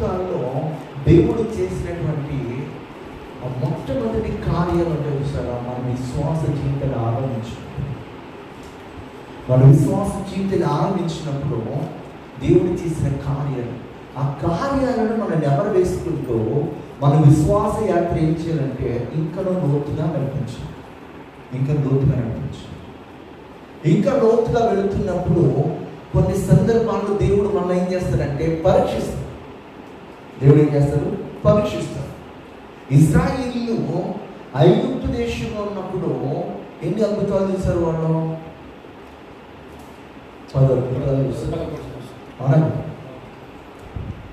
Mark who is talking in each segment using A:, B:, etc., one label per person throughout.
A: జీవితాల్లో దేవుడు చేసినటువంటి మొట్టమొదటి కార్యాలు అంటే చూసారా? మన విశ్వాస జీవితాన్ని ఆరంభించు మన విశ్వాస జీవితాన్ని ఆరంభించినప్పుడు దేవుడు చేసిన కార్యాలు. ఆ కార్యాలను మనం ఎవరు వేసుకుంటూ మన విశ్వాస యాత్ర ఏం చేయాలంటే ఇంకా లోతుగా నడిపించు ఇంకా లోతుగా నడిపించు ఇంకా లోతుగా వెళుతున్నప్పుడు కొన్ని సందర్భాల్లో దేవుడు మనం ఏం చేస్తాడంటే పరీక్షిస్తాడు. దేవుడు ఏం చేస్తాడు? పరీక్షిస్తాడు. ఇజ్రాయిలీలు ఐగుప్తు దేశంలో ఉన్నప్పుడు ఎన్ని అద్భుతాలు చేశారు వాళ్ళు? పది అద్భుతాలు చూశారు. అవునండి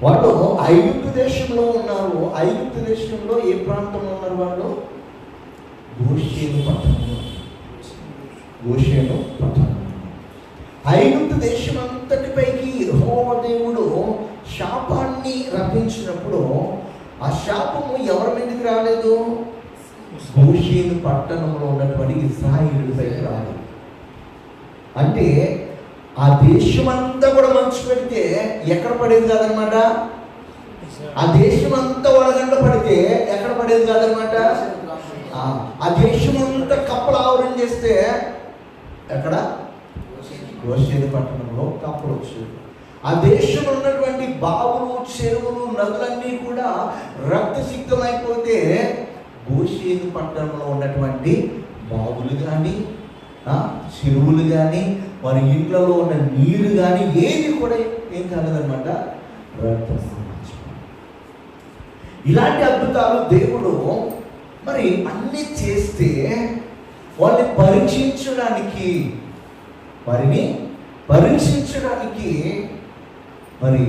A: వాళ్ళు ఐగుప్తు దేశంలో ఉన్నారు. ఐగుప్తు దేశంలో ఏ ప్రాంతంలో ఉన్నారు వాళ్ళు? గోషేను పట్టణంలో. గోషేను పట్టణం ఐగుప్తు దేశం అంతటిపైకి యెహోవా దేవుడు శాపాన్ని రప్పించినప్పుడు ఆ శాపము ఎవరి మీదకి రాలేదు? గోషేను పట్టణంలో ఉన్నటువంటి ఇస్రాయిలుపైకి రాలేదు. అంటే ఆ దేశం అంతా కూడా మంచు పెడితే ఎక్కడ పడేది కాదనమాట? ఆ దేశం అంతా వడగంట పడితే ఎక్కడ పడేది కాదనమాట? ఆ, ఆ దేశం అంతా కప్పలు ఆవరణ చేస్తే ఎక్కడ? గోషేది పట్టణంలో కప్పలు వచ్చేది ఆ దేశంలో ఉన్నటువంటి బావులు చెరువులు నదులన్నీ కూడా రక్తసిక్తమైపోతే గోషేది పట్టణంలో ఉన్నటువంటి బావులు కానీ చెరువులు కానీ వారి ఇంట్లో ఉన్న నీరు కానీ ఏది కూడా ఏం కాలేదన్నమాట? రక్త ఇలాంటి అద్భుతాలు దేవుడు మరి అన్ని చేస్తే వాళ్ళని పరీక్షించడానికి వారిని పరీక్షించడానికి మరి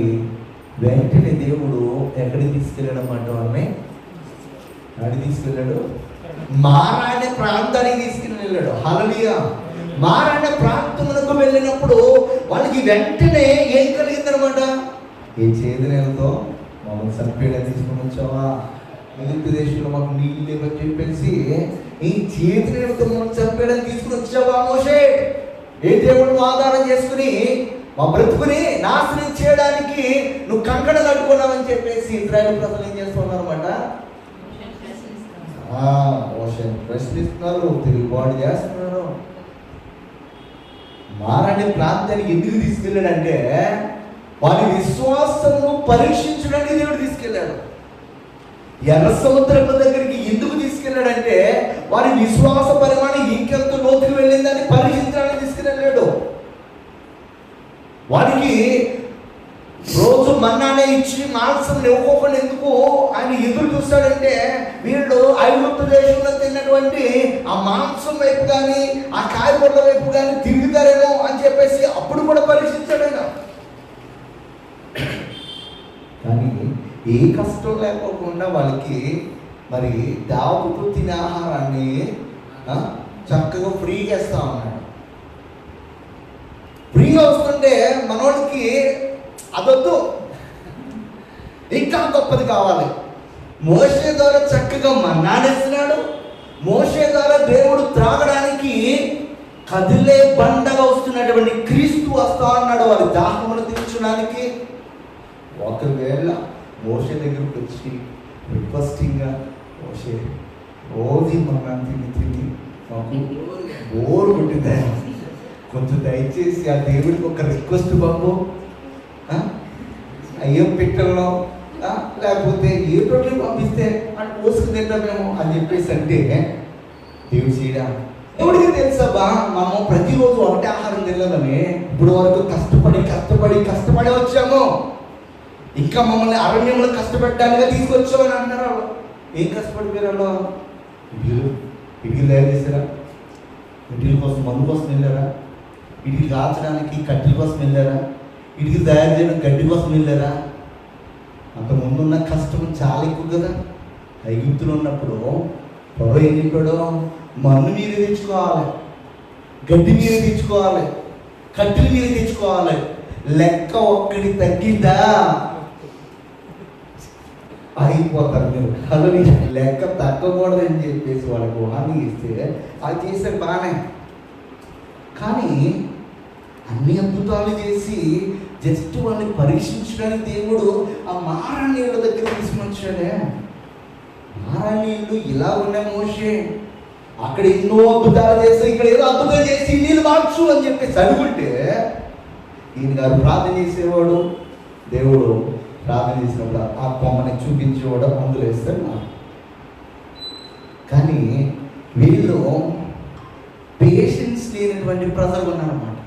A: వెంటనే దేవుడు ఎక్కడికి తీసుకెళ్ళాడన్నమాట వాళ్ళని ఎక్కడికి తీసుకెళ్ళాడు? మారాయణ ప్రాంతానికి తీసుకుని వెళ్ళాడు. హలలియా మారాయణ ప్రాంతములకు వెళ్ళినప్పుడు వాళ్ళకి వెంటనే ఏం కలిగిందనమాట ఏ చేతులతో మమ్మల్ని చంపేయడం తీసుకుని వచ్చావా? ఎదుటి దేశంలో మాకు నీళ్ళు లేవని చెప్పేసి ఈ చేతులతో మమ్మల్ని చంపేయడం తీసుకుని వచ్చావా మోషే? ఏ దేవుడు ఆధారం చేసుకుని మా బ్రతుకుని నాశనం చేయడానికి నువ్వు కంకణ కట్టుకున్నావని చెప్పేసి ఇజ్రాయల్ ప్రజలు ఏం చేస్తున్నారు అనమాట మోషన్ ప్రశ్నిస్తున్నారు తిరుగుబాటు చేస్తున్నారు. మారని ప్రాంతానికి ఎందుకు తీసుకెళ్ళాడంటే వారి విశ్వాసము పరీక్షించడానికి దేవుడు తీసుకెళ్ళాడు. ఎర్ర సముద్రం దగ్గరికి ఎందుకు తీసుకెళ్ళాడంటే వారి విశ్వాస పరిమాణం ఇంకెంత లోతుకు వెళ్ళిందని పరీక్షించడానికి తీసుకెళ్ళాడు. వారికి రోజు మన్నానే ఇచ్చి మాంసం నివ్వకుండా ఎందుకు ఆయన ఎదురు చూస్తాడంటే వీళ్ళు ఐగుప్తు దేశంలో తిన్నటువంటి ఆ మాంసం వైపు కానీ ఆ కాయగూరల వైపు కానీ తిరుగుతారేమో అని చెప్పేసి అప్పుడు కూడా పరీక్షించాడు కానీ ఏ కష్టం లేకోకుండా వాళ్ళకి మరి దావుతూ తినే ఆహారాన్ని చక్కగా ఫ్రీగా ఇస్తా ఉన్నాడు. ఫ్రీగా వస్తుంటే మనోడికి అదొద్దు. ఇంకా గొప్పది కావాలి. మోసే ద్వారా చక్కగా మన్నాడేస్తున్నాడు. మోసే ద్వారా దేవుడు త్రాగడానికి కదిలే బండగా వస్తున్నటువంటి క్రీస్తు వస్తా అన్నాడు వారి దాహమును తీర్చడానికి. ఒకవేళ మోసే దగ్గరకు వచ్చి రిక్వెస్టింగ్గా మోసే రోజు మన్నా తిని తిని మాకు బోరు కొట్టిందా. కొంచెం దయచేసి ఆ దేవుడికి ఒక రిక్వెస్ట్ బాబు అయ్యం అయ్యో పిట్టల్లో లేకపోతే ఏ రొట్టెలు పంపిస్తే అని పోసుకు తింటామేమో అని చెప్పేసి అంటే దేవుడు చేయడా ఎవరికి తెలుసబ్బా మనం ప్రతిరోజు ఒకటే ఆహారం తినలేదని ఇప్పుడు వరకు కష్టపడి కష్టపడి కష్టపడి వచ్చాము ఇంకా మమ్మల్ని అరణ్యంలో కష్టపెట్టడానిగా తీసుకొచ్చామని అంటారు వాళ్ళు. ఏం కష్టపడిపోయారు వాళ్ళు ఇడ్లీలు ఇడ్లీలు తయారు చేశారా ఇడ్లీ కోసం మందు కోసం వెళ్ళారా ఇటుకి కాల్చడానికి కట్టెల కోసం వెళ్ళారా? ఇటుకి తయారు చేయడం గడ్డి కోసం వెళ్ళారా? అంతకుముందు ఉన్న కష్టం చాలా ఎక్కువ కదా. ఐగుప్తులు ఉన్నప్పుడు పొడవ ఏం చెప్పాడు? మన్ను మీరే తెచ్చుకోవాలి గడ్డి మీరే తెచ్చుకోవాలి కట్టెలు మీరే తెచ్చుకోవాలి. లెక్క ఒక్కడి తగ్గిందా? అయిపోతారు మీరు. అసలు లెక్క తగ్గకూడదని చెప్పేసి వాళ్ళకు హామీ ఇస్తే అది చేశారు బాగానే కానీ అన్ని అద్భుతాలు చేసి జస్ట్ వాళ్ళని పరీక్షించడానికి దేవుడు ఆ మారా దగ్గర తీసుకొచ్చాడే. మారాణీళ్ళు ఇలా ఉన్న మోషే. అక్కడ ఎన్నో అద్భుతాలు చేసి ఇక్కడ ఏదో అద్భుతాలు చేసి నీళ్ళు మార్చు అని చెప్పి చదువుంటే ఈయన గారు ప్రార్థన చేసేవాడు. దేవుడు ప్రార్థన చేసినప్పుడు ఆ కొమ్మని చూపించేవాడు అందులో వేస్తాడు కానీ వీళ్ళు తీరినటువంటి ప్రజలు ఉన్నారన్నమాట.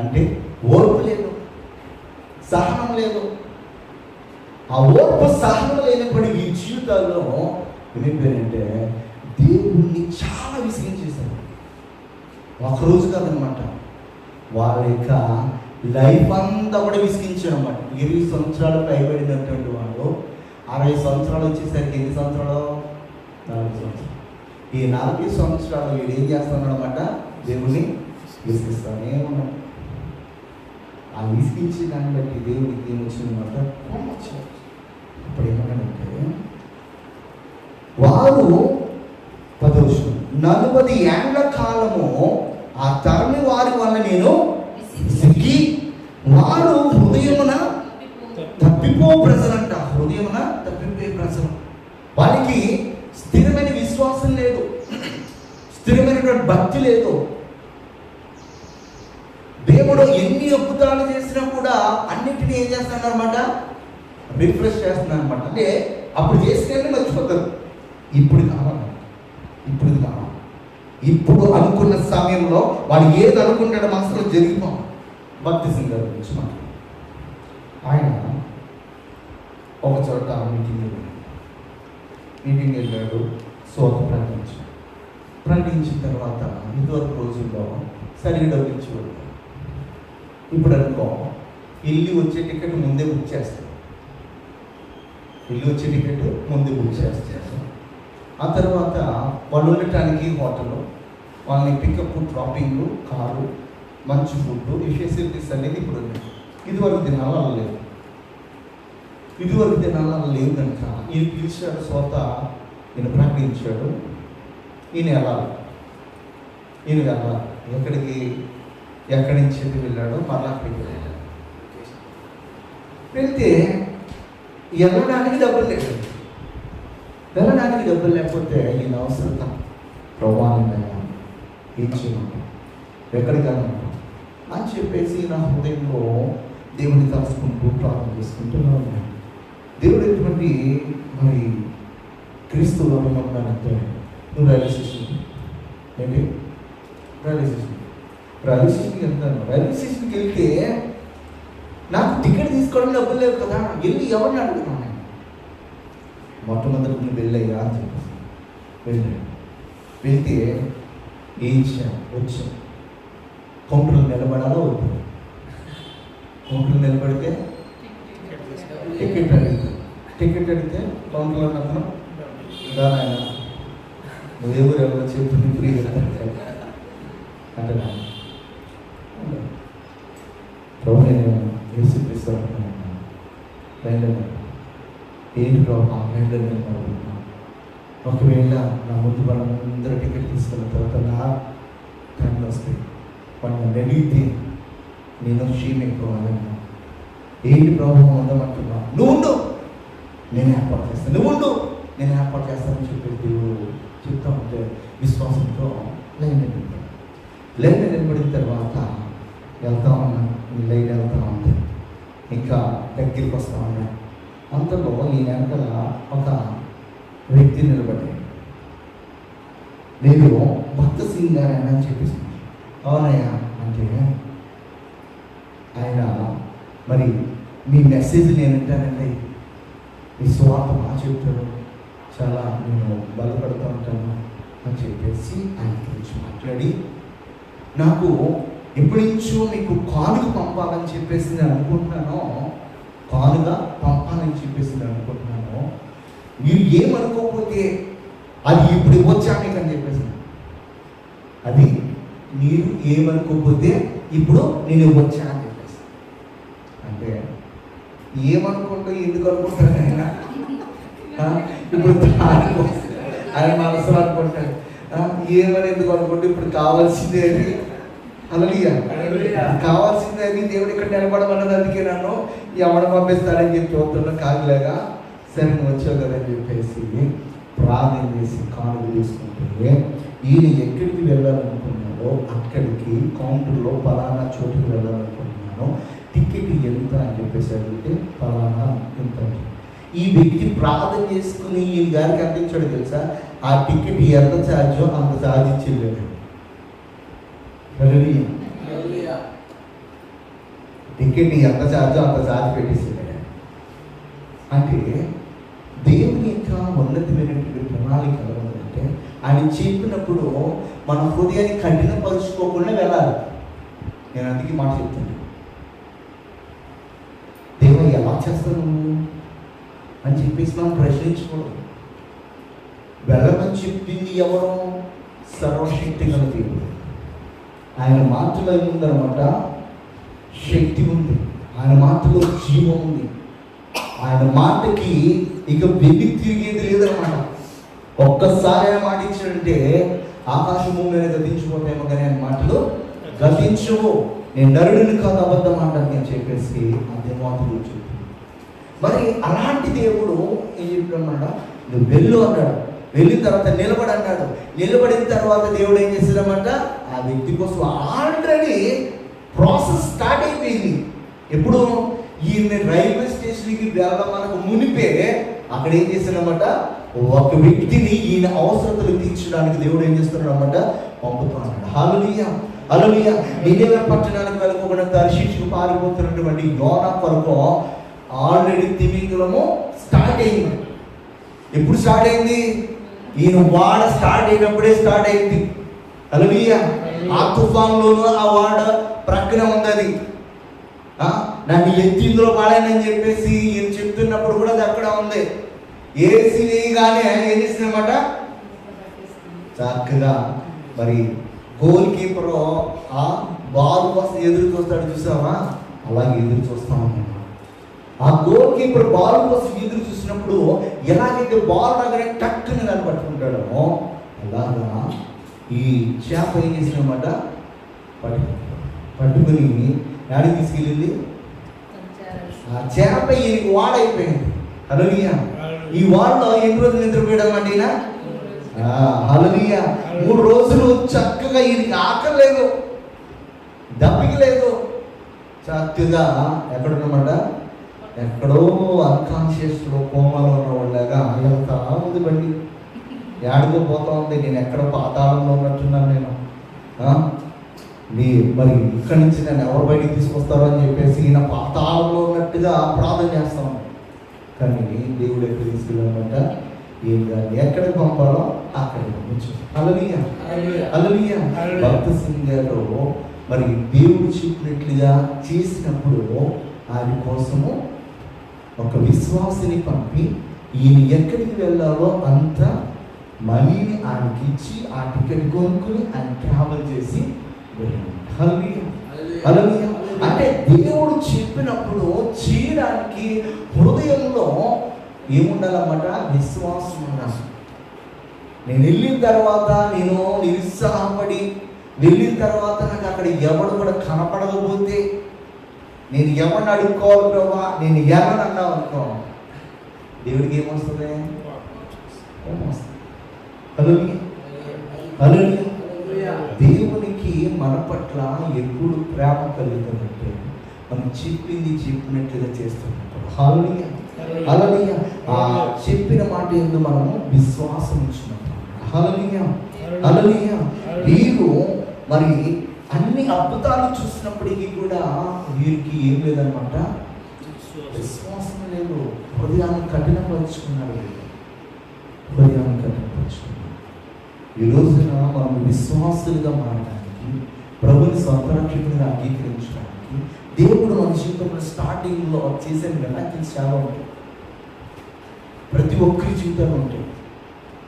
A: అంటే ఓర్పు లేదు సహనం లేదు. ఆ ఓర్పు సహనం లేనప్పటి ఈ జీవితాల్లో ఏమైపోయారంటే దేవుణ్ణి చాలా విసిగించేశారు. ఒకరోజు కాదనమాట వాళ్ళ యొక్క లైఫ్ అంతా కూడా విసిగించారు అనమాట ఇరవై సంవత్సరాలు పైబడినటువంటి వాళ్ళు. అరవై సంవత్సరాలు వచ్చేసరికి ఎన్ని సంవత్సరాలు? నాలుగు సంవత్సరాలు. ఈ నాలుగు సంవత్సరాలు వీడు ఏం చేస్తున్నాడు అనమాట దేవుని విసిగిస్తానే ఉన్నాం ఆ విసిగించి దాన్ని బట్టి దేవుడికి ఏమొచ్చింది మాట కోపం వచ్చింది అప్పుడు ఏమన్నాడంటే వారు పదోషం నలుపది ఏండ్ల కాలము ఆ తరమి వారి వల్ల నేను సిగ్గి వారు హృదయమున తప్పిపో ప్రజలంట. హృదయమున తప్పిపోయే ప్రజలు. వారికి స్థిరమైన విశ్వాసం లేదు స్థిరమైనటువంటి భక్తి లేదు. దేవుడు ఎన్ని అద్భుతాలు చేసినా కూడా అన్నింటినీ ఏం చేస్తాడు అనమాట రిఫ్రెష్ చేస్తున్నాడు అనమాట అంటే అప్పుడు చేసిన మర్చిపోతారు. ఇప్పుడు కావాలి. ఇప్పుడు కావాలి. ఇప్పుడు అనుకున్న సమయంలో వాడు ఏది అనుకుంటాడో మనసులో జరిగిపో. భక్తి సింగ్ గారి గురించి ఆయన ఒక చోట మీటింగ్ వెళ్ళాడు. మీటింగ్ వెళ్ళాడు సోత ప్రకటించాడు ప్రకటించిన తర్వాత ఇదివరకు రోజుల్లో సరిగ్గా డబ్బులు ఇచ్చేవాడు ఇప్పుడు అనుకో ఇల్లు వచ్చే టికెట్ ముందే బుక్ చేస్తాం ఇల్లు వచ్చే టికెట్ ముందే బుక్ చేస్తాం ఆ తర్వాత వాళ్ళు ఉండటానికి హోటల్ వాళ్ళని పికప్ డ్రాపింగ్ కారు మంచి ఫుడ్ ఈ ఫెసిలిటీస్ అనేది ఇప్పుడు ఉన్నాయి. ఇదివరకు దినాలు అలా లేవు. ఇదివరకు దినాలు అలా లేవు కనుక ఈయన పిలిచాడు సోత నేను ప్రకటించాడు. ఈయన వెళ్ళాలి ఈయన వెళ్ళాలి ఎక్కడికి ఎక్కడి నుంచి అయితే వెళ్ళాడో మరలా అక్కడికి వెళ్ళాడు. వెళ్తే వెళ్ళడానికి డబ్బులు లేదు వెళ్ళడానికి డబ్బులు లేకపోతే ఈయన అవసరత ప్రభావం ఏం చేయమంటాం? ఎక్కడికి వెళ్ళమంటాం అని చెప్పేసి నా హృదయంలో దేవుని తలుచుకుంటూ ప్రార్థన చేసుకుంటూ ఉన్నాను దేవుడు ఎటువంటి మరి క్రీస్తు ఉన్నానంటే నువ్వు రైల్వే స్టేషన్ ఏంటి రైల్వే స్టేషన్ రైల్వే స్టేషన్కి వెళ్తాను రైల్వే స్టేషన్కి వెళ్తే నాకు టికెట్ తీసుకోవడం డబ్బులు లేవు కదా వెళ్ళి ఎవరిని అడుగుతాను నేను? మొట్టమొదటి నువ్వు వెళ్ళయ్యా అని చెప్పేసి వెళ్ళాడు. వెళ్తే ఏం చేయాలి వచ్చాం. కౌంటర్లో నిలబడాలో వద్దు. కౌంటర్లో నిలబడితే టికెట్ అడిగితే. టికెట్ అడిగితే కౌంటర్లో అతను ఆయన నువ్వెవరు ఎవరు చెప్పు ఫ్రీ అంటే ప్రభు నేను యేసుక్రీస్తు అనుకున్నాను వెళ్ళను ఏంటి ప్రభు వెళ్ళను ఒకవేళ నా ముందు వాళ్ళందరూ టికెట్ తీసుకున్న తర్వాత నా టైంలో వస్తాయి. వాళ్ళని నన్ను అడిగితే నేను షీమ్ ఎక్కువాలన్నా ఏంటి ప్రభావం ఉందామంటున్నా నువ్వు నేను ఏర్పాటు చేస్తాను. నువ్వు నేను ఏర్పాటు చేస్తానని చెప్పేది దేవుడు. చెప్తా ఉంటే విశ్వాసంతో లైన్ నిలబడి లైన్ నిలబడిన తర్వాత వెళ్తా ఉన్నా నీ లైన్ వెళ్తా ఉంది. ఇంకా దగ్గరికి వస్తా ఉన్నా. అంతలో ఈ వెనకాల ఒక వ్యక్తి నిలబడి నేను భక్త సింగ్ గారు ఆయన అని చెప్పేసి. అవునయ్యా అంటే ఆయన మరి మీ మెసేజ్ నేను వింటానండి. మీ స్వార్థ బాగా చెప్తారు. చాలా నేను బలపడుతూ ఉంటాను అని చెప్పేసి ఆయన గురించి మాట్లాడి నాకు ఎప్పటి నుంచో మీకు కానుక పంపాలని చెప్పేసి నేను అనుకుంటున్నానో కానుక పంపాలని చెప్పేసి నేను అనుకుంటున్నాను మీరు ఏమనుకోకపోతే అది ఇప్పుడు ఇవ్వచ్చా మీకు అని చెప్పేసి అది మీరు ఏమనుకోకపోతే ఇప్పుడు నేను ఇవ్వచ్చా అని చెప్పేసి. అంటే ఏమనుకుంటూ ఎందుకు అనుకుంటారు ఇప్పుడు ఆయన మనసులో అనుకుంటాడు? ఏమని ఎందుకు అనుకుంటే ఇప్పుడు కావాల్సిందే అని హల్లెలూయా. కావాల్సింది అది దేవుడు ఇక్కడ నిలబడమన్నది అందుకే నన్ను ఎవడ పంపిస్తాడని చెప్పి చూస్తున్నా కాదులేగా సరే నువ్వు వచ్చావు కదా అని చెప్పేసి ప్రార్థన చేసి కానుక తీసుకుంటే ఈయన ఎక్కడికి వెళ్ళాలనుకున్నాడో అక్కడికి కౌంటర్లో పలానా చోటుకి వెళ్ళాలనుకుంటున్నాను టికెట్ ఎంత అని చెప్పేసి అడిగితే పలానా ఎంత అని. ఈ వ్యక్తి ప్రార్థన చేసుకుని ఈ గారికి అందించాడు తెలుసా? ఆ టికెట్ ఎంత ఛార్జో అంత ఛార్జ్ ఇచ్చి వెళ్ళాడు హల్లెలూయా.
B: హల్లెలూయా.
A: టికెట్ ఎంత ఛార్జో అంత ఛార్జ్ పెట్టేసాడు. అంటే దేవుని యొక్క ఉన్నతమైనటువంటి ప్రణాళిక ఎలా ఉందంటే ఆయన చెప్పినప్పుడు మన హృదయాన్ని కఠినపరుచుకోకుండా వెళ్ళాలి. నేను అందుకే మాట చెప్తాను దేవుడు ఎలా చేస్తాను అని చెప్పేసి మనం ప్రశ్నించకూడదు వెళ్ళమని చెప్పింది ఎవరు? సర్వశక్తి గల దేవుడు. ఆయన మాటలో ఏముందనమాట శక్తి ఉంది. ఆయన మాటలో జీవం ఉంది. ఆయన మాటకి ఇక వెళ్ళి తిరిగేది లేదనమాట ఒక్కసారి ఆయన మాట ఇచ్చాడంటే ఆకాశం మీద గతించిపోతాయేమో కానీ ఆయన మాటలు గతించవు. నేను నరుడిని కాదు అబద్ధం అంటాను నేను చెప్పేసి అదే మాటలు చెప్పింది. మరి అలాంటి దేవుడు ఏం చెప్పాడన్నమాట నువ్వు వెళ్ళు అన్నాడు. వెళ్ళిన తర్వాత నిలబడి అన్నాడు. నిలబడిన తర్వాత దేవుడు ఏం చేశాడన్నమాట ఆ వ్యక్తి కోసం ఆల్రెడీ ప్రాసెస్ స్టార్ట్ అయిపోయింది. ఎప్పుడు? ఈయన రైల్వే స్టేషన్కి వెళ్ళమనకు మునిపే అక్కడ ఏం చేశాడనమాట ఒక వ్యక్తిని ఈయన అవసరతలు తీర్చడానికి దేవుడు ఏం చేస్తున్నాడు అనమాట పంపుతున్నాడు హలులియ హలులియ నినేవే పట్టణానికి వెళ్ళకుండా దర్శించుకు పారిపోతున్నటువంటి యోనా కొరకు ఆల్రెడీ తిమింగలము స్టార్ట్ అయింది. ఎప్పుడు స్టార్ట్ అయింది? ఈయన వాడ స్టార్ట్ అయినప్పుడే స్టార్ట్ అయింది. హలులియ ఆ తుఫాన్లోనూ ఆ వాడ ప్రక్కన ఉంది అది నన్ను ఎత్తి ఇందులో పాడానని చెప్పేసి ఈయన చెప్తున్నప్పుడు కూడా అది అక్కడ ఉంది. ఏసీ వేయగానే ఏం చేసిందన్నమాట? చక్కగా మరి గోల్ కీపర్ ఆ బాల్ కోసం ఎదురు చూస్తాడు చూసావా? అలాగే ఎదురు చూస్తామన్నమాట ఆ గోల్ కీపర్ బాల్ కోసం ఎదురు చూసినప్పుడు ఎలాగైతే బాల్ రాగానే టక్కుని దాన్ని పట్టుకుంటాడో అలాగా ఈ చేప ఏం చేసినమాట పట్టు పట్టుకుని యాడికి తీసుకెళ్ళింది. ఆ చేప ఈయనకి వాడైపోయింది హలోనియా ఈ వాడలో ఎన్ని రోజులు నిద్రపోయడం? ఆ, హల్లెలూయా. మూడు రోజులు చక్కగా ఈయనకి ఆకలి లేదు. దప్పిక లేదు. చక్కగా ఎక్కడున్నమాట ఎక్కడో అన్కాన్షియస్లో కోమాలో ఉన్న వాళ్ళగా వెళ్తా ఉంది బండి? ఏడుకో పోతా ఉంది నేను ఎక్కడ పాతాళంలో ఉన్నట్టున్నాను నేను? నీ మరి ఇక్కడి నుంచి నన్ను ఎవరు బయటికి తీసుకొస్తారో? అని చెప్పేసి ఈయన పాతాళంలో ఉన్నట్టుగా ప్రార్థన చేస్తాం కానీ దేవుడు ఎక్కడ తీసుకెళ్ళామంట ఏం కాదు ఎక్కడికి పంపాలో అక్కడికి పంపించు అలలియ. అలలియ
B: హల్లెలూయా.
A: భక్త సింగారు మరి దేవుడు చెప్పినట్లుగా చేసినప్పుడు ఆయన కోసము ఒక విశ్వాసిని పంపి ఈయన ఎక్కడికి వెళ్ళాలో అంత మనీని ఆయనకి ఇచ్చి ఆ టికెట్ కొనుక్కుని ఆయన ట్రావెల్ చేసి. అంటే దేవుడు చెప్పినప్పుడు చేయడానికి హృదయంలో ఏముండాలన్నమాట? విశ్వాసం ఉండాలి. నేను వెళ్ళిన తర్వాత నేను నిరుత్సాహపడి వెళ్ళిన తర్వాత నాకు అక్కడ ఎవడు కూడా కనపడకపోతే నేను ఎవరిని అడుక్కోవాలి ప్రభా నేను ఎవరిని అన్నావు అనుకో దేవుడికి ఏమొస్తుంది. దేవునికి మన పట్ల ఎప్పుడు ప్రేమ కలుగుతుందంటే మనం చెప్పింది చెప్పినట్లుగా చేస్తున్నప్పుడు హల్లెలూయా. హల్లెలూయా. ఆ చెప్పిన మాట ఎందు మనము విశ్వాసం ఇచ్చినప్పుడు హల్లెలూయా. హల్లెలూయా. వీరు మరి అన్ని అద్భుతాలు చూసినప్పటికీ కూడా వీరికి ఏం లేదనమాట విశ్వాసం లేదు. హృదయాన్ని కఠినపరుచుకున్నారు హృదయాన్ని కఠినపరుచుకున్నారు ఈ రోజున మనం విశ్వాసులుగా మారడానికి ప్రభుని స్వంతరక్షకుడిగా అంగీకరించడానికి దేవుడు మన జీవితంలో స్టార్టింగ్లో చేసే మెరాకిల్స్ చాలా ఉంటాయి. ప్రతి ఒక్కరి జీవితంలో ఉంటాయి.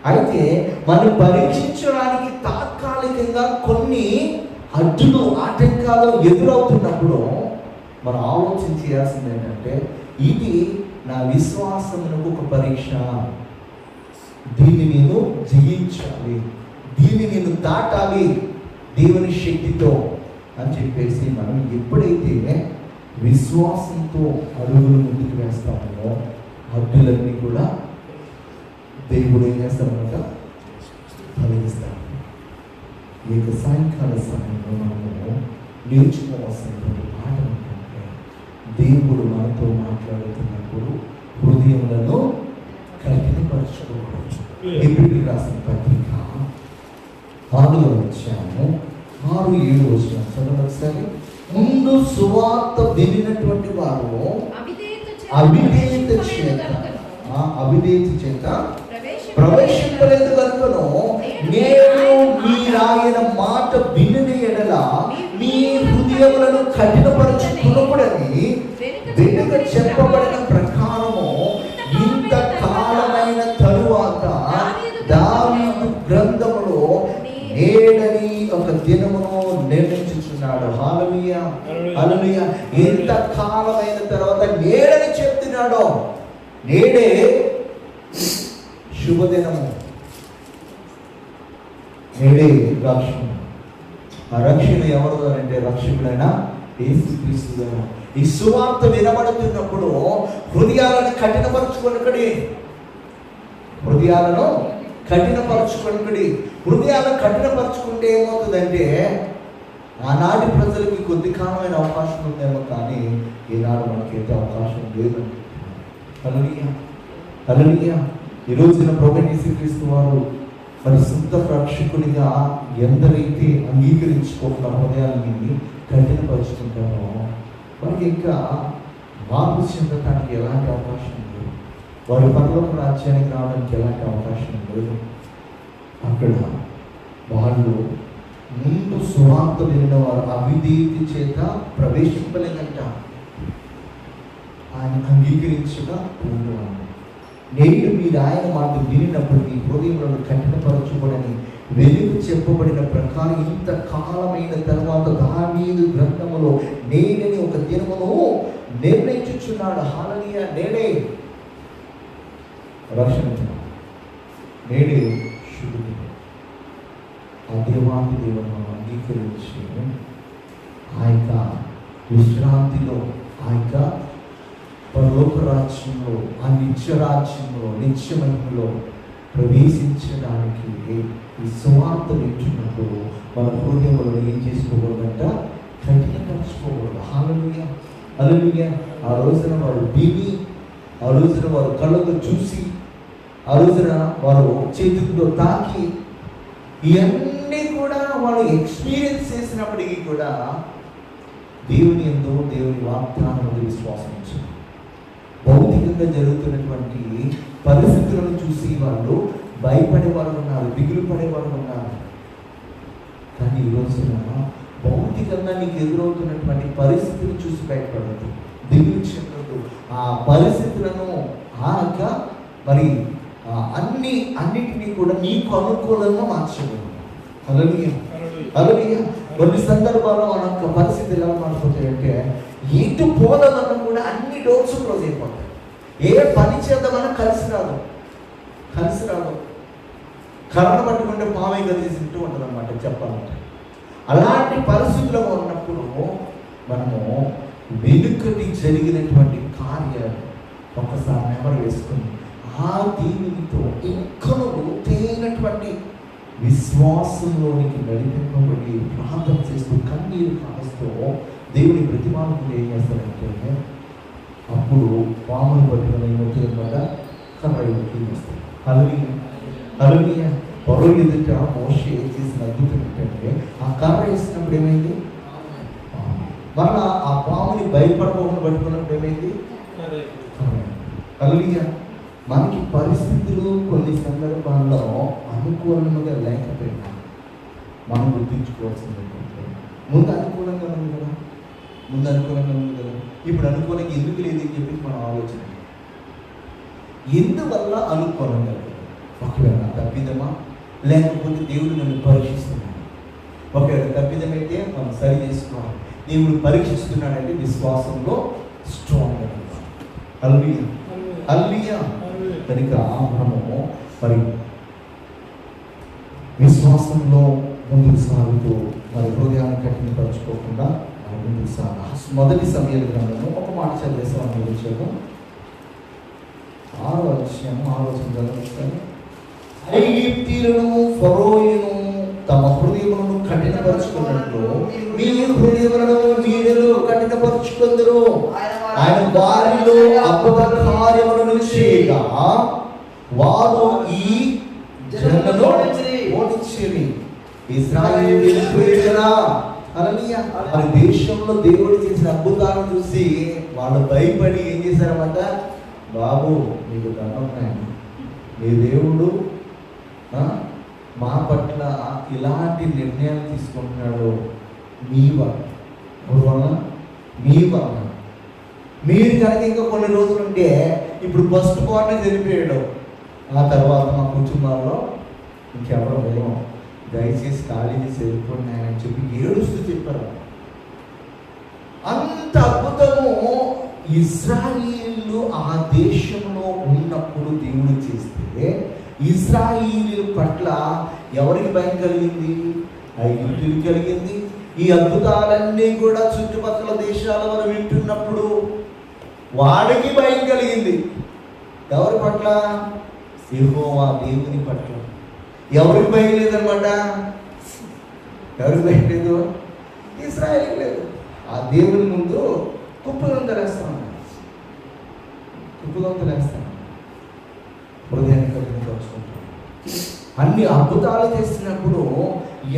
A: అయితే మనం పరీక్షించడానికి తాత్కాలికంగా కొన్ని అడ్డులు ఆటంకాలు ఎదురవుతున్నప్పుడు మనం ఆలోచన చేయాల్సింది ఏంటంటే ఇది నా విశ్వాసమునకు ఒక పరీక్ష. దీన్ని నేను జయించాలి. దీన్ని నేను దాటాలి దేవుని శక్తితో అని చెప్పేసి మనం ఎప్పుడైతే విశ్వాసంతో అడుగులు ముందుకు వేస్తామో అడ్డులన్నీ కూడా దేవుడు ఏం చేస్తామన్నమాట తొలగిస్తాడు. ఈ యొక్క సాయంకాల సమయంలో మనము నేర్చుకోవాల్సినటువంటి పాట ఏంటంటే దేవుడు మనతో మాట్లాడుతున్నప్పుడు హృదయములను కఠినపరచుకోవచ్చు ఎప్పుడు రాసిన పత్రిక ఆరులో వచ్చాము. ఆరు ఏడు వచ్చిన చదవండి ఒకసారి. ముందు సువార్త వినినటువంటి వారు అవిధేయత చేత ఆ అవిధేయత చేత ప్రవేశింపలేదు కనుకను. నేను మీరాయన మాట వినని ఎడల మీ హృదయములను కఠినపరచుకున్నప్పుడని వెనుక చెప్పబడిన ప్రకారము ఇంతకాలమైన తరువాత దావీదు గ్రంథములో నేడని ఒక దినమును నిర్ణయించుచున్నాడు. హాలమియ హాలమియ ఇంత కాలమైన తర్వాత నేడని చెప్తున్నాడు. నేడే శుభదినము. నేడే రక్షణ. ఆ రక్షణ ఎవరు అంటే రక్షకుడైన యేసుక్రీస్తు ఈ సువార్త వినబడుతున్నప్పుడు హృదయాలను కఠినపరచుకొనకడి హృదయాలను కఠినపరచుకొనకడి హృదయాలను కఠినపరచుకుంటే ఏమవుతుందంటే ఆనాటి ప్రజలకి కొద్ది కాలమైన అవకాశం ఉందేమో కానీ ఈనాడు మనకైతే అవకాశం లేదు అలలియ అలలియ ఈరోజు ప్రభు యేసుక్రీస్తు వారు మరి శుద్ధ రక్షకుడిగా ఎందరైతే అంగీకరించుకోకుండా హృదయాన్ని కఠినపరుచుకుంటారో వారికి ఇంకా మార్పు చెందటానికి ఎలాంటి అవకాశం లేదు. వారి పనులకు రాజ్యానికి రావడానికి ఎలాంటి అవకాశం లేదు. అక్కడ వాళ్ళు ముందు సువార్త వినిన వారు అవిధీతి చేత ప్రవేశింపలేదంట. ఆయన అంగీకరించగా ఉండేవాడు నేడు మీరు ఆయన మాట వినినప్పుడు మీ హృదయంలో కఠినపరచుకోడని వెలుగు చెప్పబడిన ప్రకారం ఇంత కాలమైన తర్వాత దావీదు గ్రంథములో నేనని ఒక దినమును నిర్ణయించుచున్నాడు. హాలనీయ నేనే. రక్షణ. నేనే నేడే శుభదినం ఆ దేవాన్ని దేవుని మనం అంగీకరించి ఆ యొక్క విశ్రాంతిలో ఆ యొక్క పరలోక రాజ్యంలో ఆ నిత్య రాజ్యంలో నిత్య మహిమలో ప్రవేశించడానికి ఈ సువార్త వింటున్నప్పుడు మన హృదయంలో ఏం చేసుకోకూడదంట? కఠినపరచుకోకూడదు హాలలుగా అలుగా ఆ రోజున వారు విని ఆ రోజున వారు కళ్ళతో చూసి ఆ రోజున వారు చేతులతో తాకి ఇవన్నీ కూడా వాళ్ళు ఎక్స్పీరియన్స్ చేసినప్పటికీ కూడా దేవుని ఎందు దేవుని వాగ్దానం విశ్వాసం. భౌతికంగా జరుగుతున్నటువంటి పరిస్థితులను చూసి వాళ్ళు భయపడే వాళ్ళు ఉన్నారు దిగులు పడే వాళ్ళు ఉన్నారు. కానీ ఈ రోజున భౌతికంగా నీకు ఎదురవుతున్నటువంటి పరిస్థితిని చూసి భయపడద్దు దిగులు చెందద్దు. ఆ పరిస్థితులను ఆక మరి అన్ని అన్నిటినీ కూడా నీకు అనుకూలంగా మార్చగలరు అలాగే అలాగే కొన్ని సందర్భాల్లో మన యొక్క పరిస్థితి ఎలా మారిపోతాయంటే ఎటు పోదామన్నా కూడా అన్ని డోర్స్ క్లోజ్ అయిపోతాయి. ఏ పని చేద్దామన్నా కలిసి రాదు. కలిసి రాదు. కర్ర పట్టుకుంటే పామే కలిసినట్టు ఉంటుంది అనమాట చెప్పాలంటే. అలాంటి పరిస్థితుల్లో ఉన్నప్పుడు మనము వెనుకటి జరిగినటువంటి కార్యాలు ఒకసారి నెమరు వేసుకుని ఆ దీనితో ఇంకను లోతైనటువంటి విశ్వాసంలోనికి నడిపింపబడి ప్రార్థన చేస్తూ కన్నీరు కాస్తూ దేవుని ప్రతిమాలకు ఏం చేస్తారంటే అప్పుడు పామును పట్టుకుని ఏమవుతుంది కదా కర్ర వస్తాయి అలవి అలవి పొరలు ఎదుట మోషే చేసిన అద్భుతం ఏంటంటే ఆ కర్ర వేసినప్పుడు ఏమైంది మళ్ళా ఆ పాముని భయపడకుండా పట్టుకున్నప్పుడు ఏమైంది అలలియ మనకి పరిస్థితులు కొన్ని సందర్భాల్లో అనుకూలంగా లేకపోయినా మనం గుర్తించుకోవాల్సింది ఏంటంటే ముందు అనుకూలంగా ఉంది కదా? ముందు అనుకూలంగా ఉంది కదా? ఇప్పుడు అనుకూలంగా ఎందుకు లేదు అని చెప్పి మనం ఆలోచన ఎందువల్ల అనుకూలంగా లేదు? ఒకవేళ నా తప్పిదమా? లేకపోతే దేవుడు నన్ను పరీక్షిస్తున్నాడు? ఒకవేళ తప్పిదమైతే మనం సరి చేసుకోవాలి. దేవుడు పరీక్షిస్తున్నాడంటే విశ్వాసంలో స్ట్రాంగ్ అల్లియా అల్లియా కనుక మనము మరి విశ్వాసంలో ముందుకు సాగుతూ వారి హృదయాన్ని కఠినపరచుకోకుండా ముందుకు సాగా మొదటి సమయాల గ్రంథము ఒక మాట చదివేస్తాం చేయడం ఆరో విషయం ఆలోచన చదివిస్తాను ఐగిప్తీయులను ఫరోయును తమ హృదయములను కఠినపరుచుకున్నట్లు మీ హృదయములను మీరు కఠినపరచుకుందరు? ఆయన వారిలో అద్భుత కార్యములను చేయగా వారు ఈ జనులను ఓడించిరి. ఇస్రాయేలు ప్రియులరా హల్లెలూయా. దేశంలో దేవుడు చేసిన అద్భుతాలను చూసి వాళ్ళు భయపడి ఏం చేశారన్నమాట? బాబు మీకు దండం మీ దేవుడు మా పట్ల ఇలాంటి నిర్ణయాలు తీసుకుంటున్నాడు. మీ వల్ల. వలన మీ వలన మీరు కనుక ఇంకా కొన్ని రోజులు ఉంటే ఇప్పుడు ఫస్ట్ కార్నర్ చనిపోయాడు. ఆ తర్వాత మా కుటుంబాల్లో ఇంకెవరో లేవు దయచేసి ఖాళీ చేసి వెళ్ళిపోండి ఆయన అని చెప్పి ఏడుస్తూ చెప్పారు. అంత అద్భుతము. ఇస్రాయిలు ఆ దేశంలో ఉన్నప్పుడు దేవుడు చేస్తే ఇస్రాయిలు పట్ల ఎవరికి భయం కలిగింది? ఐగుప్తులు కలిగింది. ఈ అద్భుతాలన్నీ కూడా చుట్టుపక్కల దేశాల వారు వింటున్నప్పుడు వాడికి భయం కలిగింది. ఎవరి పట్ల? యెహోవా దేవుని పట్ల. ఎవరికి భయం లేదనమాట ఎవరికి భయం లేదు? ఇస్రాయల్కి లేదు. ఆ దేవుని ముందు కుప్పగంతలేస్తాం కుప్పగంతలేస్తాం హృదయాన్ని కఠినపరుచుకుంటాం అన్ని అద్భుతాలు చేస్తున్నప్పుడు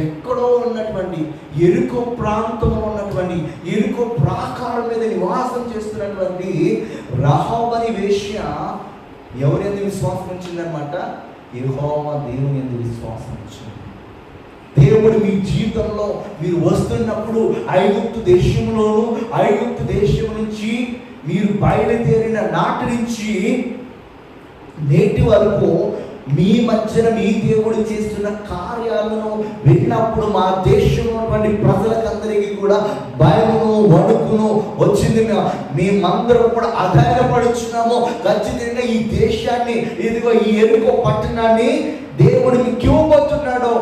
A: ఎక్కడో ఉన్నటువంటి ఎరుకో ప్రాంతంలో ఉన్నటువంటి ఎరుకో ప్రాకారం మీద నివాసం చేస్తున్నటువంటి రహోబని వేష్య ఎవరైతే విశ్వాసం ఉంచిందనమాట యహోవ దేవుని ఎందుకు విశ్వాసం దేవుడు మీ జీవితంలో మీరు వస్తున్నప్పుడు ఐగుప్తు దేశంలోను ఐగుప్తు దేశం నుంచి మీరు బయలుదేరిన నాటి నుంచి నేటి వరకు మీ మధ్యన మీ దేవుడు చేస్తున్న కార్యాలను విన్నప్పుడు మా దేశంలో ఉన్నటువంటి ప్రజలకందరికీ కూడా భయమును వణుకును వచ్చింది మేము. మేమందరం కూడా అధైర్యపడుచున్నాము. ఖచ్చితంగా ఈ దేశాన్ని ఇదిగో ఈ ఎరుకో పట్టణాన్ని దేవుడు మీకు ఇవ్వబోతున్నాడు.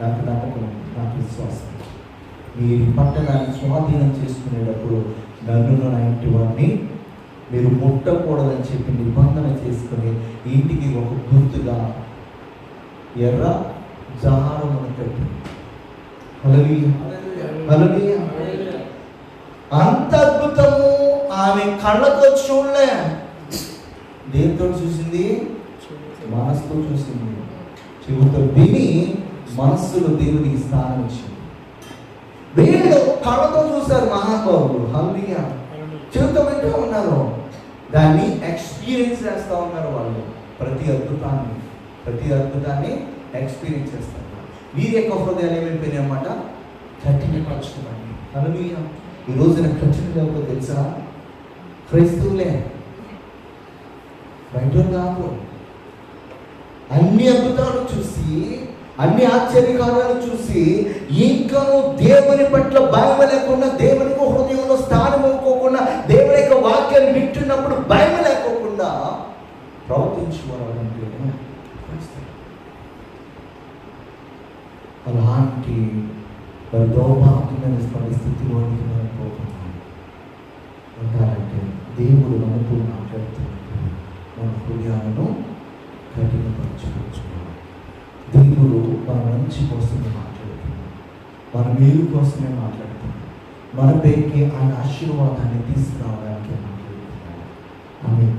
A: నాకు నమ్మకం నాకు విశ్వాసం మీరు ఈ పట్టణాన్ని స్వాధీనం చేసుకునేటప్పుడు నన్ను నా ఇంటి వారిని మీరు ముట్టకూడదని చెప్పి నిబంధన చేసుకుని ఇంటికి ఒక గుర్తుగా ఎర్ర జారమును కట్టి హల్లెలూయా. అంత అద్భుతము ఆమె కళ్ళతో చూడలే. దేంతో చూసింది? మనసుతో చూసింది. చెవుతో విని మనస్సులో దేవునికి స్థానం ఇచ్చింది. వీళ్ళు కళ్ళతో చూశారు మహానుభావులు హల్లియా చెవితో వింటూ ఉన్నారు. దాన్ని ఎక్స్పీరియన్స్ చేస్తూ ఉన్నారు వాళ్ళు. ప్రతి అద్భుతాన్ని ప్రతి అద్భుతాన్ని ఎక్స్పీరియన్స్ చేస్తారు మీరు యొక్క హృదయాలు ఏమైపోయినాయి అన్నమాట? కఠినపరచుకోండి హల్లెలూయా. ఈ రోజున కఠిన లేకపోతే తెలుసా? క్రైస్తవులే. బయట కాదు. అన్ని అద్భుతాలు చూసి అన్ని ఆశ్చర్యకారాలు చూసి ఇంకా దేవుని పట్ల భయం లేకుండా దేవునికి హృదయంలో స్థానం ఇవ్వకోకుండా దేవుని యొక్క వాక్యాన్ని వింటున్నప్పుడు భయం లేకోకుండా ప్రవర్తించుకోవాలంటే అలాంటి మరి దౌర్భాగ్యమైన పరిస్థితిలోనికి మనం పోతున్నాం ఉంటారంటే దేవుడు మనతో మాట్లాడుతున్నప్పుడు మన హృదయాలను కఠినపరచుకోవాలి దేవుడు మన మంచి కోసమే మాట్లాడుతున్నాడు మన మేలు కోసమే మాట్లాడుతున్నాడు మన పైకి ఆయన ఆశీర్వాదాన్ని తీసుకురావడానికి మాట్లాడుతున్నాడు ఆమె యొక్క